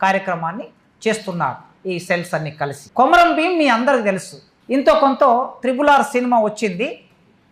కార్యక్రమాన్ని చేస్తున్నారు ఈ సెల్స్ అన్ని కలిసి. కొమరం భీం మీ అందరికి తెలుసు. ఇంతో కొంత త్రిబుల్ ఆర్ సినిమా వచ్చింది.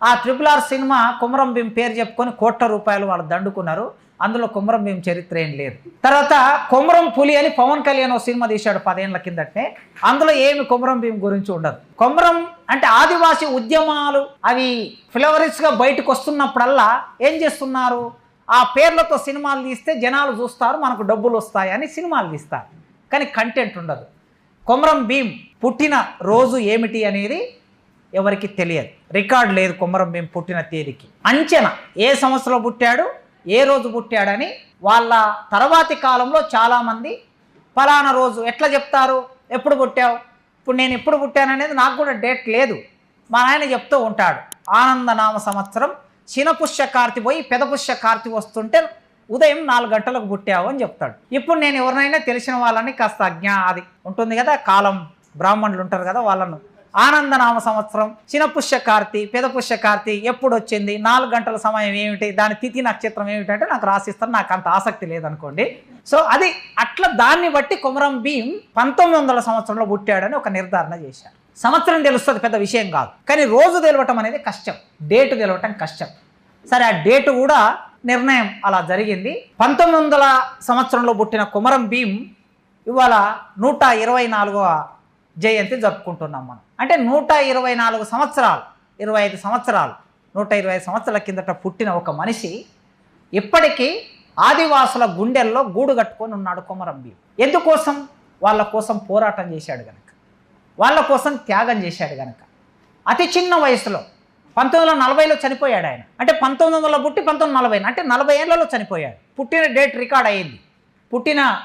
ఆ triple R cinema Komaram Bheem పేరు చెప్పుకొని కోట్ల రూపాయలు వాళ్ళు దండుకున్నారు. అందులో కొమరం భీం చరిత్ర ఏం లేదు. తర్వాత కొమరం పులి అని పవన్ కళ్యాణ్ ఓ సినిమా తీశాడు పదేళ్ళ కిందటే. అందులో ఏమి కొమరం భీం గురించి ఉండదు. కొమరం అంటే ఆదివాసీ ఉద్యమాలు అవి ఫ్లవరిస్గా బయటకు వస్తున్నప్పుడల్లా ఏం చేస్తున్నారు? ఆ పేర్లతో సినిమాలు తీస్తే జనాలు చూస్తారు మనకు డబ్బులు వస్తాయని సినిమాలు తీస్తారు. కానీ కంటెంట్ ఉండదు. కొమరం భీం పుట్టిన రోజు ఏమిటి అనేది ఎవరికి తెలియదు. రికార్డ్ లేదు కొమరం భీం పుట్టిన తేదీకి. అంచనా ఏ సంవత్సరంలో పుట్టాడు ఏ రోజు పుట్టాడని వాళ్ళ తర్వాతి కాలంలో చాలామంది ఫలానా రోజు ఎట్లా చెప్తారు ఎప్పుడు పుట్టావు ఇప్పుడు నేను ఎప్పుడు పుట్టాననేది నాకు కూడా డేట్ లేదు. మా నాయన చెప్తూ ఉంటాడు ఆనందనామ సంవత్సరం చినపుష్య కార్తి పోయి పెదపుష్య కార్తి వస్తుంటే ఉదయం నాలుగు గంటలకు పుట్టావు అని చెప్తాడు. ఇప్పుడు నేను ఎవరినైనా తెలిసిన వాళ్ళని కాస్త అజ్ఞా అది ఉంటుంది కదా కాలం బ్రాహ్మణులు ఉంటారు కదా వాళ్ళను. ఆనందనామ సంవత్సరం చినపుష్య కార్తి పెదపుష్య కార్తి ఎప్పుడు వచ్చింది నాలుగు గంటల సమయం ఏమిటి దాని తిథి నక్షత్రం ఏమిటంటే నాకు రాసిస్తారు నాకు అంత ఆసక్తి లేదనుకోండి. సో అది అట్లా దాన్ని బట్టి కుమరం భీం పంతొమ్మిది వందల సంవత్సరంలో పుట్టాడని ఒక నిర్ధారణ చేశారు. సంవత్సరం తెలుస్తుంది పెద్ద విషయం కాదు. కానీ రోజు తెలవటం అనేది కష్టం. డేటు తెలవటం కష్టం. సరే ఆ డేటు కూడా నిర్ణయం అలా జరిగింది. పంతొమ్మిది వందల సంవత్సరంలో పుట్టిన కుమరం భీం ఇవాళ నూట ఇరవై నాలుగవ జయంతి జరుపుకుంటున్నాం మనం. అంటే నూట ఇరవై నాలుగు సంవత్సరాలు ఇరవై ఐదు సంవత్సరాలు నూట ఇరవై ఐదు సంవత్సరాల కిందట పుట్టిన ఒక మనిషి ఇప్పటికీ ఆదివాసుల గుండెల్లో గూడు కట్టుకొని ఉన్నాడు కొమరం భీం ఎందుకోసం? వాళ్ళ కోసం పోరాటం చేశాడు కనుక వాళ్ళ కోసం త్యాగం చేశాడు కనుక అతి చిన్న వయసులో పంతొమ్మిది వందల నలభైలో చనిపోయాడు ఆయన. అంటే పంతొమ్మిది వందల పుట్టి పంతొమ్మిది నలభై అంటే నలభై ఏళ్ళలో చనిపోయాడు. పుట్టిన డేట్ రికార్డ్ అయ్యింది. పుట్టిన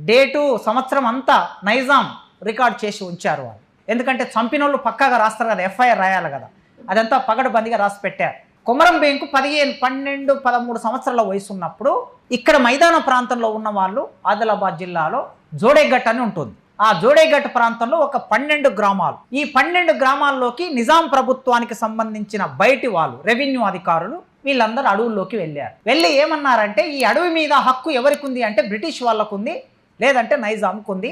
డేటు సంవత్సరం అంతా నైజాం రికార్డ్ చేసి ఉంచారు వాళ్ళు. ఎందుకంటే చంపిన వాళ్ళు పక్కాగా రాస్తారు కదా ఎఫ్ఐఆర్ రాయాలి కదా. అదంతా పగడబందిగా రాసి పెట్టారు. కొమరం భీంకు పదిహేను పన్నెండు పదమూడు సంవత్సరాల వయసు ఉన్నప్పుడు ఇక్కడ మైదాన ప్రాంతంలో ఉన్న వాళ్ళు ఆదిలాబాద్ జిల్లాలో జోడేఘట్ అని ఉంటుంది. ఆ జోడేఘట్ ప్రాంతంలో ఒక పన్నెండు గ్రామాలు. ఈ పన్నెండు గ్రామాల్లోకి నిజాం ప్రభుత్వానికి సంబంధించిన బయటి వాళ్ళు రెవెన్యూ అధికారులు వీళ్ళందరూ అడవుల్లోకి వెళ్ళారు. వెళ్ళి ఏమన్నారంటే ఈ అడవి మీద హక్కు ఎవరికి ఉంది అంటే బ్రిటిష్ వాళ్ళకు ఉంది లేదంటే నైజాంకు ఉంది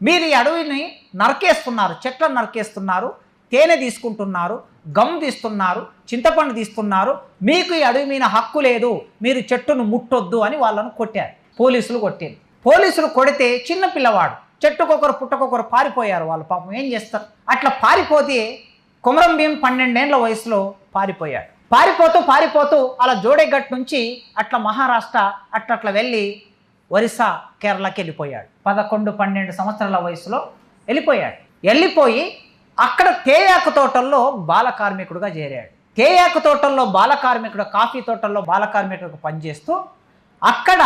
మీరు ఈ అడవిని నరికేస్తున్నారు చెట్లను నరికేస్తున్నారు తేనె తీసుకుంటున్నారు గమ్ తీస్తున్నారు చింతపండు తీస్తున్నారు. మీకు ఈ అడవి మీద హక్కు లేదు మీరు చెట్టును ముట్టొద్దు అని వాళ్ళను కొట్టారు. పోలీసులు కొట్టారు. పోలీసులు కొడితే చిన్న పిల్లవాడు చెట్టుకొకరు పుట్టకొకరు పారిపోయారు వాళ్ళు పాపం. ఏం చేస్తారు? అట్లా పారిపోతే కుమరం భీం పన్నెండేళ్ళ వయసులో పారిపోయాడు. పారిపోతూ పారిపోతూ అలా జోడేగట్ నుంచి అట్లా మహారాష్ట్ర అట్లా అట్లా వెళ్ళి ఒరిస్సా కేరళకి వెళ్ళిపోయాడు. పదకొండు పన్నెండు సంవత్సరాల వయసులో వెళ్ళిపోయాడు. వెళ్ళిపోయి అక్కడ తేయాకు తోటల్లో బాల కార్మికుడుగా చేరాడు. తేయాకు తోటల్లో బాల కార్మికుడు కాఫీ తోటల్లో బాల కార్మికుడిగా పనిచేస్తూ అక్కడ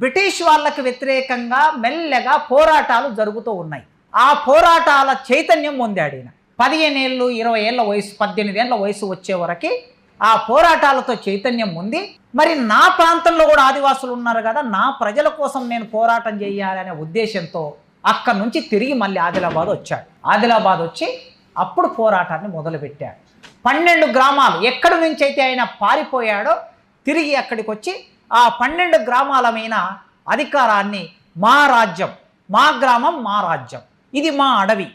బ్రిటిష్ వాళ్ళకి వ్యతిరేకంగా మెల్లగా పోరాటాలు జరుగుతూ ఉన్నాయి. ఆ పోరాటాల చైతన్యం పొందాడు ఈయన. పదిహేను ఏళ్ళు ఇరవై ఏళ్ళ వయసు పద్దెనిమిది ఏళ్ళ వయసు వచ్చే వరకు ఆ పోరాటాలతో చైతన్యం ఉంది మరి నా ప్రాంతంలో కూడా ఆదివాసులు ఉన్నారు కదా నా ప్రజల కోసం నేను పోరాటం చేయాలనే ఉద్దేశంతో అక్కడి నుంచి తిరిగి మళ్ళీ ఆదిలాబాద్ వచ్చాడు. ఆదిలాబాద్ వచ్చి అప్పుడు పోరాటాన్ని మొదలుపెట్టాడు. పన్నెండు గ్రామాలు ఎక్కడి నుంచి అయితే ఆయన పారిపోయాడో తిరిగి అక్కడికి వచ్చి ఆ పన్నెండు గ్రామాల మీద అధికారాన్ని మా రాజ్యం మా గ్రామం మా రాజ్యం. ఇది మా అడవి.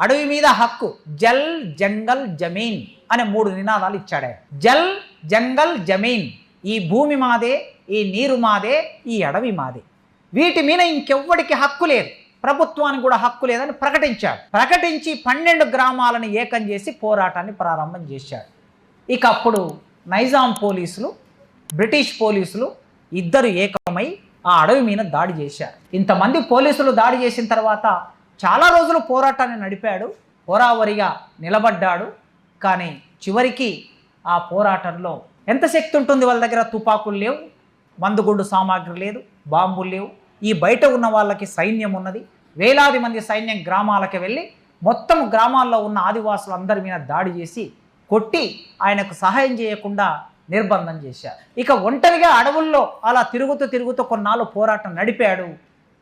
అడవి మీద హక్కు. జల్ జంగల్ జమీన్ అనే మూడు నినాదాలు ఇచ్చాడే. జల్ జంగల్ జమీన్. ఈ భూమి మాదే ఈ నీరు మాదే ఈ అడవి మాదే. వీటి మీద ఇంకెవ్వడికి హక్కు లేదు. ప్రభుత్వానికి కూడా హక్కు లేదని ప్రకటించాడు. ప్రకటించి పన్నెండు గ్రామాలను ఏకం చేసి పోరాటాన్ని ప్రారంభం చేశాడు. ఇక అప్పుడు నైజాం పోలీసులు బ్రిటిష్ పోలీసులు ఇద్దరు ఏకమై ఆ అడవి మీద దాడి చేశారు. ఇంతమంది పోలీసులు దాడి చేసిన తర్వాత చాలా రోజులు పోరాటాన్ని నడిపాడు. హోరావరిగా నిలబడ్డాడు. కానీ చివరికి ఆ పోరాటంలో ఎంత శక్తి ఉంటుంది వాళ్ళ దగ్గర? తుపాకులు లేవు మందుగుండు సామాగ్రి లేదు బాంబులు లేవు. ఈ బయట ఉన్న వాళ్ళకి సైన్యం ఉన్నది. వేలాది మంది సైన్యం గ్రామాలకు వెళ్ళి మొత్తం గ్రామాల్లో ఉన్న ఆదివాసులు అందరి మీద దాడి చేసి కొట్టి ఆయనకు సహాయం చేయకుండా నిర్బంధం చేశారు. ఇక ఒంటరిగా అడవుల్లో అలా తిరుగుతూ తిరుగుతూ కొన్నాళ్ళు పోరాటం నడిపాడు.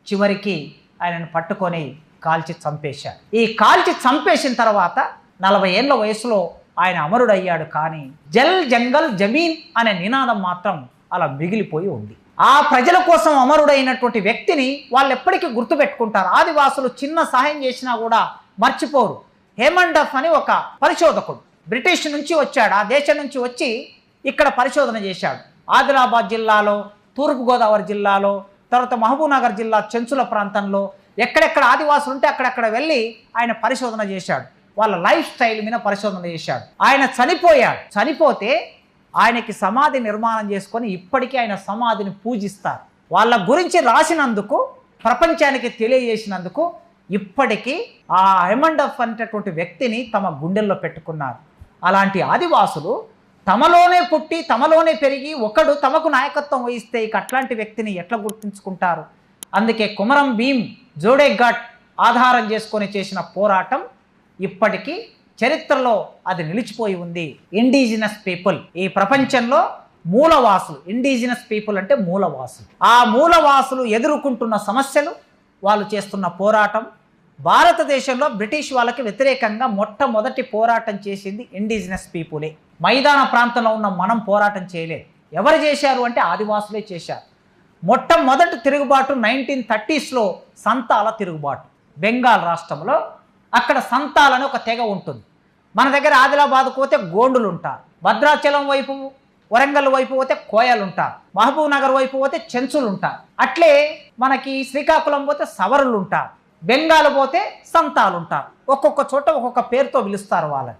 చివరికి ఆయనను పట్టుకొని కాల్చి చంపేశారు. ఈ కాల్చి చంపేసిన తర్వాత నలభై ఏళ్ళ వయసులో ఆయన అమరుడయ్యాడు కానీ జల్ జంగల్ జమీన్ అనే నినాదం మాత్రం అలా మిగిలిపోయి ఉంది. ఆ ప్రజల కోసం అమరుడైనటువంటి వ్యక్తిని వాళ్ళు ఎప్పటికీ గుర్తుపెట్టుకుంటారు. ఆదివాసులు చిన్న సహాయం చేసినా కూడా మర్చిపోరు. హేమండఫ్ అని ఒక పరిశోధకుడు బ్రిటిష్ నుంచి వచ్చాడు. ఆ దేశం నుంచి వచ్చి ఇక్కడ పరిశోధన చేశాడు. ఆదిలాబాద్ జిల్లాలో తూర్పుగోదావరి జిల్లాలో తర్వాత మహబూబ్నగర్ జిల్లా చెంచుల ప్రాంతంలో ఎక్కడెక్కడ ఆదివాసులు ఉంటే అక్కడక్కడ వెళ్ళి ఆయన పరిశోధన చేశాడు. వాళ్ళ లైఫ్ స్టైల్ మీద పరిశోధన చేశాడు. ఆయన చనిపోయాడు. చనిపోతే ఆయనకి సమాధి నిర్మాణం చేసుకొని ఇప్పటికీ ఆయన సమాధిని పూజిస్తారు. వాళ్ళ గురించి రాసినందుకు ప్రపంచానికి తెలియజేసినందుకు ఇప్పటికీ ఆ హెమండఫ్ అనేటటువంటి వ్యక్తిని తమ గుండెల్లో పెట్టుకున్నారు. అలాంటి ఆదివాసులు తమలోనే పుట్టి తమలోనే పెరిగి ఒకడు తమకు నాయకత్వం వహిస్తే ఇక అట్లాంటి వ్యక్తిని ఎట్లా గుర్తించుకుంటారు? అందుకే కుమరం భీం జోడేఘాట్ ఆధారం చేసుకొని చేసిన పోరాటం ఇప్పటికీ చరిత్రలో అది నిలిచిపోయి ఉంది. ఇండిజినస్ పీపుల్ ఈ ప్రపంచంలో మూలవాసులు. ఇండిజినస్ పీపుల్ అంటే మూలవాసులు. ఆ మూలవాసులు ఎదుర్కొంటున్న సమస్యలు వాళ్ళు చేస్తున్న పోరాటం భారతదేశంలో బ్రిటిష్ వాళ్ళకి వ్యతిరేకంగా మొట్టమొదటి పోరాటం చేసింది ఇండిజినస్ పీపులే మైదాన ప్రాంతంలో ఉన్న మనం పోరాటం చేయలేదు. ఎవరు చేశారు అంటే ఆదివాసులే చేశారు. మొట్టమొదటి తిరుగుబాటు నైన్టీన్ థర్టీస్లో సంతాల తిరుగుబాటు. బెంగాల్ రాష్ట్రంలో అక్కడ సంతాలని ఒక తెగ ఉంటుంది. మన దగ్గర ఆదిలాబాద్ పోతే గోండులు ఉంటారు. భద్రాచలం వైపు వరంగల్ వైపు పోతే కోయలు ఉంటారు. మహబూబ్ నగర్ వైపు పోతే చెంచులు ఉంటారు. అట్లే మనకి శ్రీకాకుళం పోతే సవరులు ఉంటారు. బెంగాల్ పోతే సంతాలు ఉంటారు. ఒక్కొక్క చోట ఒక్కొక్క పేరుతో పిలుస్తారు వాళ్ళని.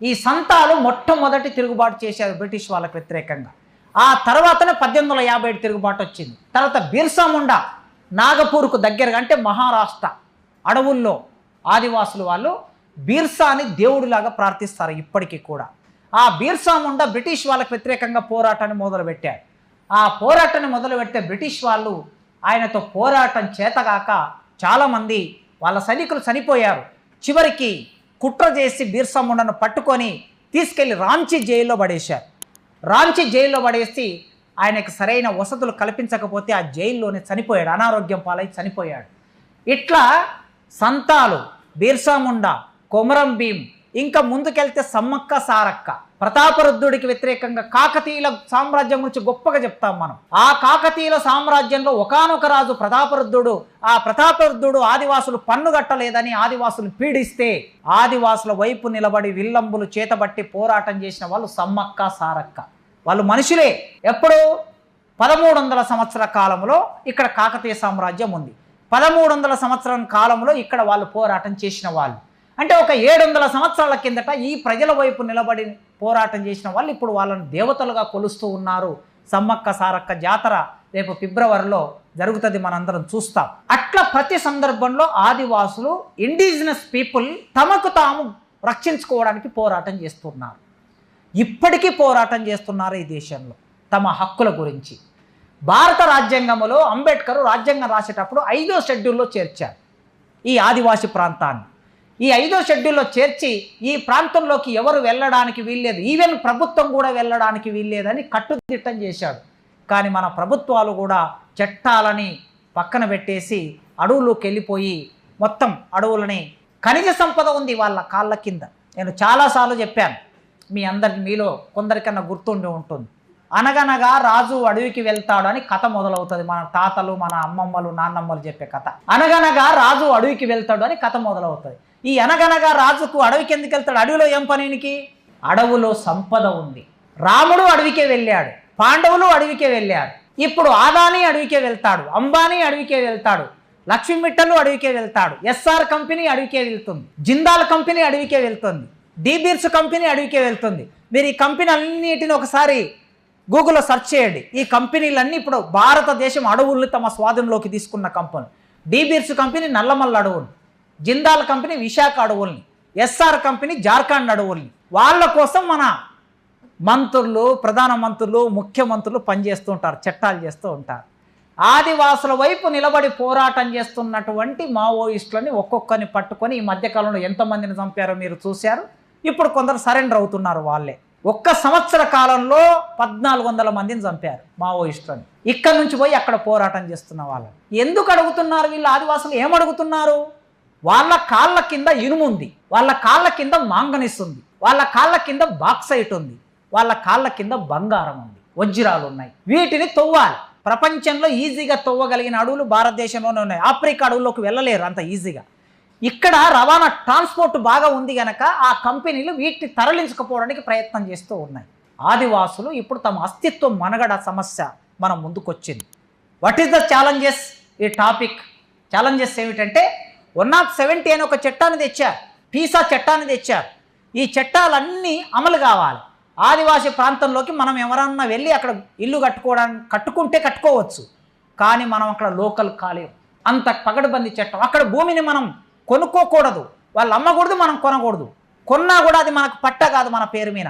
ఈ సంతాలు మొట్టమొదటి తిరుగుబాటు చేశారు బ్రిటిష్ వాళ్ళకి వ్యతిరేకంగా. ఆ తర్వాతనే పద్దెనిమిది వందల యాభై ఏడు తిరుగుబాటు వచ్చింది. తర్వాత బిర్సా ముండా నాగపూర్కు దగ్గరగా అంటే మహారాష్ట్ర అడవుల్లో ఆదివాసులు వాళ్ళు బీర్సాని దేవుడిలాగా ప్రార్థిస్తారు ఇప్పటికీ కూడా. ఆ బీర్సా ముండా బ్రిటిష్ వాళ్ళకి వ్యతిరేకంగా పోరాటాన్ని మొదలుపెట్టారు. ఆ పోరాటాన్ని మొదలుపెట్టే బ్రిటిష్ వాళ్ళు ఆయనతో పోరాటం చేతగాక చాలామంది వాళ్ళ సైనికులు చనిపోయారు. చివరికి కుట్ర చేసి బీర్సా ముండను పట్టుకొని తీసుకెళ్ళి రాంచీ జైల్లో పడేశారు. రాంచీ జైల్లో పడేసి ఆయనకు సరైన వసతులు కల్పించకపోతే ఆ జైల్లోనే చనిపోయాడు అనారోగ్యం పాలై చనిపోయాడు. ఇట్లా సంతాలు బీర్సాముండా కొమరం భీం ఇంకా ముందుకెళ్తే సమ్మక్క సారక్క ప్రతాపరుద్ధుడికి వ్యతిరేకంగా కాకతీయుల సామ్రాజ్యం గురించి గొప్పగా చెప్తాం మనం. ఆ కాకతీయుల సామ్రాజ్యంలో ఒకానొక రాజు ప్రతాపరుద్ధుడు ఆ ప్రతాపరుద్ధుడు ఆదివాసులు పన్ను కట్టలేదని ఆదివాసులు పీడిస్తే ఆదివాసుల వైపు నిలబడి విల్లంబులు చేతబట్టి పోరాటం చేసిన వాళ్ళు సమ్మక్క సారక్క. వాళ్ళు మనుషులే. ఎప్పుడు? పదమూడు వందల సంవత్సర కాలంలో ఇక్కడ కాకతీయ సామ్రాజ్యం ఉంది. పదమూడు వందల సంవత్సరం కాలంలో ఇక్కడ వాళ్ళు పోరాటం చేసిన వాళ్ళు. అంటే ఒక ఏడు వందల సంవత్సరాల కిందట ఈ ప్రజల వైపు నిలబడి పోరాటం చేసిన వాళ్ళు ఇప్పుడు వాళ్ళని దేవతలుగా కొలుస్తూ ఉన్నారు. సమ్మక్క సారక్క జాతర రేపు ఫిబ్రవరిలో జరుగుతుంది మనందరం చూస్తాం. అట్లా ప్రతి సందర్భంలో ఆదివాసులు ఇండిజినస్ పీపుల్ తమకు తాము రక్షించుకోవడానికి పోరాటం చేస్తున్నారు. ఇప్పటికీ పోరాటం చేస్తున్నారు ఈ దేశంలో తమ హక్కుల గురించి. భారత రాజ్యాంగంలో అంబేద్కర్ రాజ్యాంగం రాసేటప్పుడు ఐదో షెడ్యూల్లో చేర్చారు ఈ ఆదివాసి ప్రాంతాన్ని. ఈ ఐదో షెడ్యూల్లో చేర్చి ఈ ప్రాంతంలోకి ఎవరు వెళ్ళడానికి వీల్లేదు. ఈవెన్ ప్రభుత్వం కూడా వెళ్ళడానికి వీల్లేదని కట్టుదిట్టం చేశాడు కానీ మన ప్రభుత్వాలు కూడా చట్టాలని పక్కన పెట్టేసి అడవులోకి వెళ్ళిపోయి మొత్తం అడవులని ఖనిజ సంపద ఉంది వాళ్ళ కాళ్ళ కింద. నేను చాలాసార్లు చెప్పాను. మీ అందరి మీలో కొందరికన్నా గుర్తుండి ఉంటుంది. అనగనగా రాజు అడవికి వెళ్తాడు అని కథ మొదలవుతుంది. మన తాతలు మన అమ్మమ్మలు నాన్నమ్మలు చెప్పే కథ. అనగనగా రాజు అడవికి వెళ్తాడు అని కథ మొదలవుతుంది. ఈ అనగనగా రాజుకు అడవికి ఎందుకు వెళ్తాడు. అడవిలో ఏం పనికి అడవులో సంపద ఉంది. రాముడు అడవికే వెళ్ళాడు. పాండవులు అడవికే వెళ్ళారు. ఇప్పుడు ఆదాని అడవికే వెళ్తాడు. అంబానీ అడవికే వెళ్తాడు. లక్ష్మీ మిట్టలు అడవికే వెళ్తాడు. ఎస్ఆర్ కంపెనీ అడవికే వెళ్తుంది. జిందాల్ కంపెనీ అడవికే వెళ్తుంది. డీబీర్స్ కంపెనీ అడవికే వెళ్తుంది. మీరు ఈ కంపెనీ అన్నిటిని ఒకసారి గూగుల్లో సెర్చ్ చేయండి. ఈ కంపెనీలన్నీ ఇప్పుడు భారతదేశం అడవుల్ని తమ స్వాధీనంలోకి తీసుకున్న కంపెనీ. డీబీర్స్ కంపెనీ నల్లమల్ల అడవులు జిందాల్ కంపెనీ విశాఖ అడవుల్ని ఎస్ఆర్ కంపెనీ జార్ఖండ్ అడవుల్ని. వాళ్ళ కోసం మన మంత్రులు ప్రధాన మంత్రులు ముఖ్యమంత్రులు పనిచేస్తూ ఉంటారు చట్టాలు చేస్తూ ఉంటారు. ఆదివాసుల వైపు నిలబడి పోరాటం చేస్తున్నటువంటి మావోయిస్టులని ఒక్కొక్కరిని పట్టుకొని ఈ మధ్యకాలంలో ఎంతమందిని చంపారో మీరు చూశారు. ఇప్పుడు కొందరు సరెండర్ అవుతున్నారు వాళ్ళే. ఒక్క సంవత్సర కాలంలో పద్నాలుగు వందల మందిని చంపారు మావోయిస్టులని. ఇక్కడ నుంచి పోయి అక్కడ పోరాటం చేస్తున్న వాళ్ళని. ఎందుకు అడుగుతున్నారు వీళ్ళు? ఆదివాసులు ఏమడుగుతున్నారు? వాళ్ళ కాళ్ళ కింద ఇనుము ఉంది వాళ్ళ కాళ్ళ కింద మాంగనీస్ ఉంది వాళ్ళ కాళ్ళ కింద బాక్సైట్ ఉంది వాళ్ళ కాళ్ళ కింద బంగారం ఉంది వజ్రాలు ఉన్నాయి వీటిని తవ్వాలి. ప్రపంచంలో ఈజీగా తవ్వగలిగిన అడవులు భారతదేశంలోనే ఉన్నాయి. ఆఫ్రికా అడవుల్లోకి వెళ్ళలేరు అంత ఈజీగా. ఇక్కడ రవాణా ట్రాన్స్పోర్ట్ బాగా ఉంది కనుక ఆ కంపెనీలు వీటిని తరలించకపోవడానికి ప్రయత్నం చేస్తూ ఉన్నాయి. ఆదివాసులు ఇప్పుడు తమ అస్తిత్వం మనగడ సమస్య మనం ముందుకొచ్చింది. వాట్ ఈస్ ద ఛాలెంజెస్ ఈ టాపిక్ ఛాలెంజెస్ ఏమిటంటే వన్ నాట్ సెవెంటీ అనే ఒక చట్టాన్ని తెచ్చారు. పీసా చట్టాన్ని తెచ్చారు. ఈ చట్టాలన్నీ అమలు కావాలి. ఆదివాసీ ప్రాంతంలోకి మనం ఎవరన్నా వెళ్ళి అక్కడ ఇల్లు కట్టుకోవడానికి కట్టుకుంటే కట్టుకోవచ్చు. కానీ మనం అక్కడ లోకల్ కాలేం. అంత పగడబంది చట్టం. అక్కడ భూమిని మనం కొనుక్కోకూడదు. వాళ్ళు అమ్మకూడదు మనం కొనకూడదు. కొన్నా కూడా అది మనకు పట్ట కాదు మన పేరు మీద.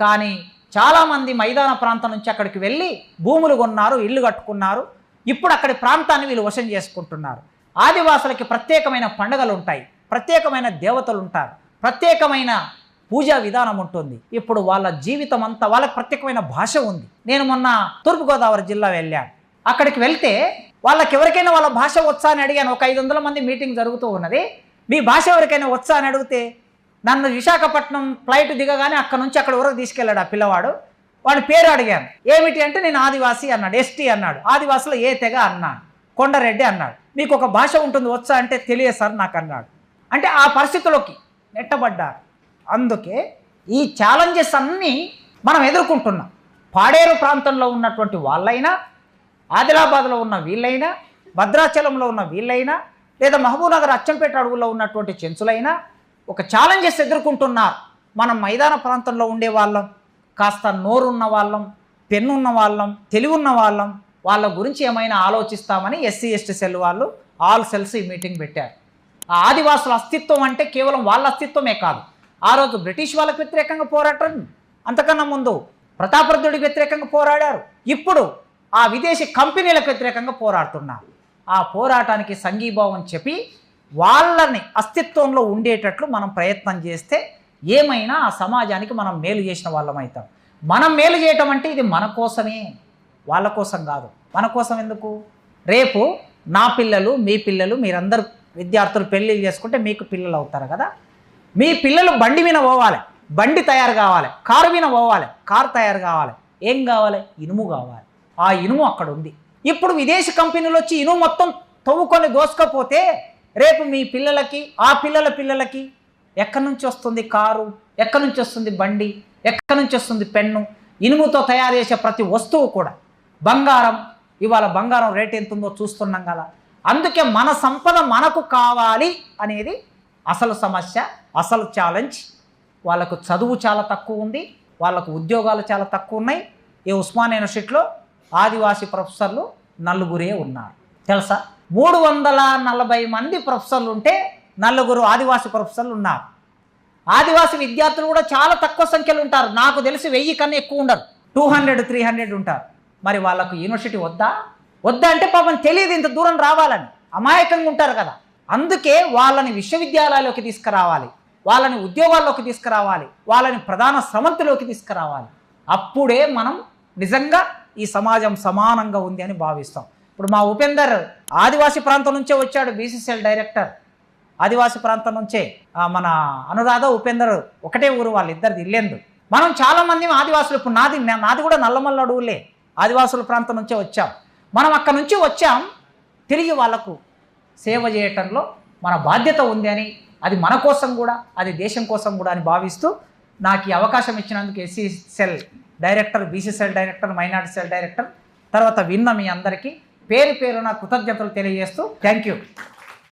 కానీ చాలామంది మైదాన ప్రాంతం నుంచి అక్కడికి వెళ్ళి భూములు కొన్నారు ఇల్లు కట్టుకున్నారు. ఇప్పుడు అక్కడి ప్రాంతాన్ని వీళ్ళు వశం చేసుకుంటున్నారు. ఆదివాసులకి ప్రత్యేకమైన పండుగలు ఉంటాయి ప్రత్యేకమైన దేవతలు ఉంటారు ప్రత్యేకమైన పూజా విధానం ఉంటుంది ఇప్పుడు వాళ్ళ జీవితం అంతా వాళ్ళకి ప్రత్యేకమైన భాష ఉంది. నేను మొన్న తూర్పుగోదావరి జిల్లా వెళ్ళాను. అక్కడికి వెళ్తే వాళ్ళకి ఎవరికైనా వాళ్ళ భాష వచ్చా అని అడిగాను. ఒక ఐదు వందల మంది మీటింగ్ జరుగుతూ ఉన్నది. మీ భాష ఎవరికైనా వచ్చా అని అడిగితే నన్ను విశాఖపట్నం ఫ్లైట్ దిగగానే అక్కడ నుంచి అక్కడ వరకు తీసుకెళ్ళాడు ఆ పిల్లవాడు. వాడి పేరు అడిగాను. ఏమిటి అంటే నేను ఆదివాసి అన్నాడు. ఎస్టీ అన్నాడు. ఆదివాసులో ఏ తెగ అన్నాడు కొండరెడ్డి అన్నాడు. మీకు ఒక భాష ఉంటుంది వచ్చా అంటే తెలియదు సార్ నాకు అన్నాడు అంటే ఆ పరిస్థితుల్లోకి నెట్టబడ్డారు. అందుకే ఈ ఛాలెంజెస్ అన్నీ మనం ఎదుర్కొంటున్నాం. పాడేరు ప్రాంతంలో ఉన్నటువంటి వాళ్ళైనా ఆదిలాబాద్లో ఉన్న వీళ్ళైనా భద్రాచలంలో ఉన్న వీళ్ళైనా లేదా మహబూబ్నగర్ అచ్చంపేట అడవుల్లో ఉన్నటువంటి చెంచులైనా ఒక ఛాలెంజెస్ ఎదుర్కొంటున్నారు. మనం మైదాన ప్రాంతంలో ఉండే వాళ్ళం కాస్త నోరున్న వాళ్ళం పెన్నున్న వాళ్ళం తెలివి ఉన్న వాళ్ళం వాళ్ళ గురించి ఏమైనా ఆలోచిస్తామని ఎస్సీ ఎస్టీ సెల్ వాళ్ళు ఆల్ సెల్స్ ఈ మీటింగ్ పెట్టారు. ఆ ఆదివాసుల అస్తిత్వం అంటే కేవలం వాళ్ళ అస్తిత్వమే కాదు. ఆ రోజు బ్రిటిష్ వాళ్ళకి వ్యతిరేకంగా పోరాటం. అంతకన్నా ముందు ప్రతాపరుద్రుడికి వ్యతిరేకంగా పోరాడారు. ఇప్పుడు ఆ విదేశీ కంపెనీలకు వ్యతిరేకంగా పోరాడుతున్నారు. ఆ పోరాటానికి సంఘీభావం చెప్పి వాళ్ళని అస్తిత్వంలో ఉండేటట్లు మనం ప్రయత్నం చేస్తే ఏమైనా ఆ సమాజానికి మనం మేలు చేసిన వాళ్ళం అవుతాం. మనం మేలు చేయటం అంటే ఇది మన కోసమే. వాళ్ళ కోసం కాదు. మన కోసం ఎందుకు? రేపు నా పిల్లలు మీ పిల్లలు మీరందరూ విద్యార్థులు పెళ్ళిళ్ళు చేసుకుంటే మీకు పిల్లలు అవుతారు కదా? మీ పిల్లలు బండి మీద పోవాలి. బండి తయారు కావాలి. కారు మీద పోవాలి. కారు తయారు కావాలి. ఏం కావాలి? ఇనుము కావాలి. ఆ ఇనుము అక్కడ ఉంది. ఇప్పుడు విదేశీ కంపెనీలు వచ్చి ఇనుము మొత్తం తవ్వుకొని దోసుకపోతే రేపు మీ పిల్లలకి ఆ పిల్లల పిల్లలకి ఎక్కడి నుంచి వస్తుంది కారు? ఎక్కడి నుంచి వస్తుంది బండి? ఎక్కడి నుంచి వస్తుంది పెన్ను? ఇనుముతో తయారు చేసే ప్రతి వస్తువు కూడా బంగారం. ఇవాళ బంగారం రేట్ ఎంత ఉందో చూస్తున్నాం కదా. అందుకే మన సంపద మనకు కావాలి అనేది అసలు సమస్య అసలు ఛాలెంజ్ వాళ్ళకు చదువు చాలా తక్కువ ఉంది వాళ్ళకు ఉద్యోగాలు చాలా తక్కువ ఉన్నాయి. ఈ ఉస్మాన్ యూనివర్సిటీలో ఆదివాసీ ప్రొఫెసర్లు నలుగురే ఉన్నారు. తెలుసా? మూడు వందల నలభై మంది ప్రొఫెసర్లు ఉంటే నలుగురు ఆదివాసీ ప్రొఫెసర్లు ఉన్నారు. ఆదివాసీ విద్యార్థులు కూడా చాలా తక్కువ సంఖ్యలో ఉంటారు. నాకు తెలిసి వెయ్యి కన్నా ఎక్కువ ఉండరు. టూ హండ్రెడ్ త్రీ హండ్రెడ్ ఉంటారు. మరి వాళ్ళకు యూనివర్సిటీ వద్దా? వద్దా అంటే పాపం తెలియదు ఇంత దూరం రావాలని. అమాయకంగా ఉంటారు కదా. అందుకే వాళ్ళని విశ్వవిద్యాలయాల్లోకి తీసుకురావాలి. వాళ్ళని ఉద్యోగాల్లోకి తీసుకురావాలి. వాళ్ళని ప్రధాన స్రవంతిలోకి తీసుకురావాలి. అప్పుడే మనం నిజంగా ఈ సమాజం సమానంగా ఉంది అని భావిస్తాం. ఇప్పుడు మా ఉపేందర్ ఆదివాసీ ప్రాంతం నుంచే వచ్చాడు బీసీసీఎల్ డైరెక్టర్. ఆదివాసీ ప్రాంతం నుంచే మన అనురాధ ఉపేందర్ ఒకటే ఊరు వాళ్ళిద్దరిది ఇల్లేందు. మనం చాలామంది ఆదివాసులు ఇప్పుడు నాది నాది కూడా నల్లమల్ల అడవులే ఆదివాసుల ప్రాంతం నుంచే వచ్చాం. మనం అక్కడి నుంచి వచ్చాం. తిరిగి వాళ్ళకు సేవ చేయటంలో మన బాధ్యత ఉంది అని అది మన కోసం కూడా అది దేశం కోసం కూడా అని భావిస్తూ నాకు ఈ అవకాశం ఇచ్చినందుకు SC cell director BC cell director minority cell director తర్వాత విన్న మీ అందరికీ పేరు పేరున కృతజ్ఞతలు తెలియజేస్తూ థ్యాంక్ యూ.